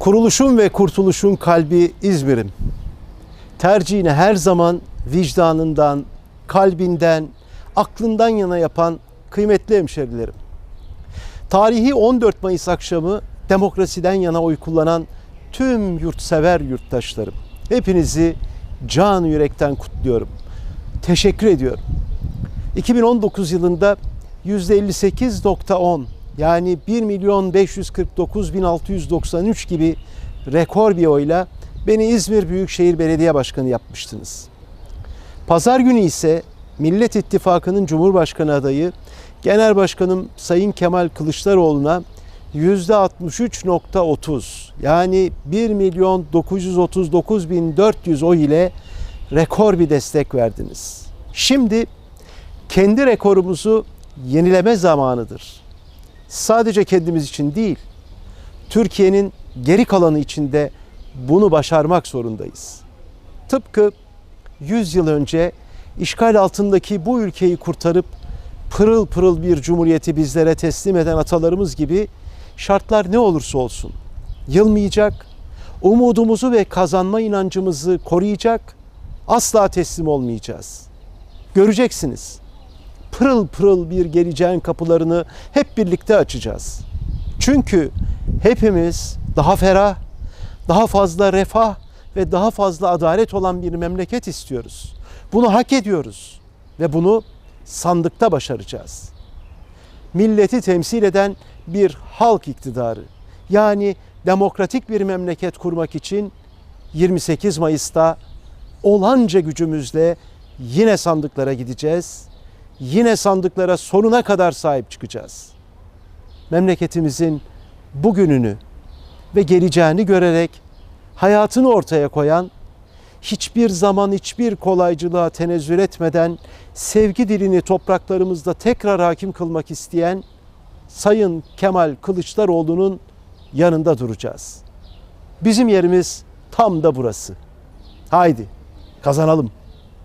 Kuruluşun ve kurtuluşun kalbi İzmir'im. Tercihini her zaman vicdanından, kalbinden, aklından yana yapan kıymetli hemşerilerim. Tarihi 14 Mayıs akşamı demokrasiden yana oy kullanan tüm yurtsever yurttaşlarım. Hepinizi can yürekten kutluyorum. Teşekkür ediyorum. 2019 yılında %58.10 yani 1 milyon 549 bin 693 gibi rekor bir oyla beni İzmir Büyükşehir Belediye Başkanı yapmıştınız. Pazar günü ise Millet İttifakı'nın Cumhurbaşkanı adayı Genel Başkanım Sayın Kemal Kılıçdaroğlu'na %63.30 yani 1 milyon 939 bin 400 oy ile rekor bir destek verdiniz. Şimdi kendi rekorumuzu yenileme zamanıdır. Sadece kendimiz için değil, Türkiye'nin geri kalanı için de bunu başarmak zorundayız. Tıpkı 100 yıl önce işgal altındaki bu ülkeyi kurtarıp pırıl pırıl bir cumhuriyeti bizlere teslim eden atalarımız gibi şartlar ne olursa olsun yılmayacak, umudumuzu ve kazanma inancımızı koruyacak, asla teslim olmayacağız. Göreceksiniz. Pırıl pırıl bir geleceğin kapılarını hep birlikte açacağız. Çünkü hepimiz daha ferah, daha fazla refah ve daha fazla adalet olan bir memleket istiyoruz. Bunu hak ediyoruz ve bunu sandıkta başaracağız. Milleti temsil eden bir halk iktidarı yani demokratik bir memleket kurmak için 28 Mayıs'ta olanca gücümüzle yine sandıklara gideceğiz. Yine sandıklara sonuna kadar sahip çıkacağız. Memleketimizin bugününü ve geleceğini görerek hayatını ortaya koyan, hiçbir zaman hiçbir kolaycılığa tenezzül etmeden sevgi dilini topraklarımızda tekrar hakim kılmak isteyen Sayın Kemal Kılıçdaroğlu'nun yanında duracağız. Bizim yerimiz tam da burası. Haydi kazanalım.